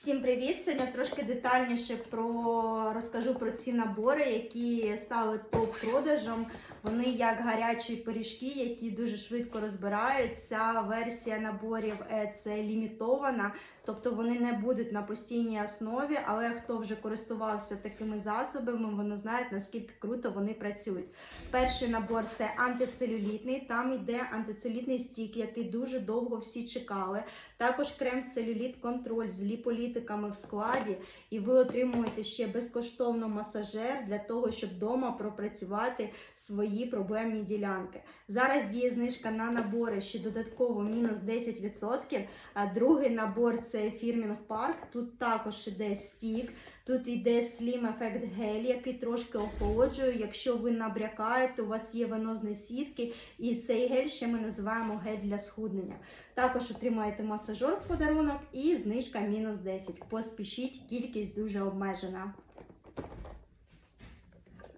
Всім привіт! Сьогодні трошки детальніше про розкажу про ці набори, які стали топ-продажем. Вони як гарячі пиріжки, які дуже швидко розбирають. Ця версія наборів е, це лімітована, тобто вони не будуть на постійній основі. Але хто вже користувався такими засобами, вони знають наскільки круто вони працюють. Перший набор це антицелюлітний. Там йде антицелюлітний стік, який дуже довго всі чекали. Також крем-целюліт контроль з ліполітиками в складі, і ви отримуєте ще безкоштовно масажер для того, щоб вдома пропрацювати свої проблемні ділянки. Зараз діє знижка на набори ще додатково мінус 10%. А другий набор це фірмінг парк. Тут також іде стік, тут йде Slim Effect гель, який трошки охолоджує. Якщо ви набрякаєте, у вас є венозні сітки, і цей гель ще ми називаємо гель для схуднення. Також отримаєте масажер в подарунок і знижка мінус 10. Поспішіть, кількість дуже обмежена.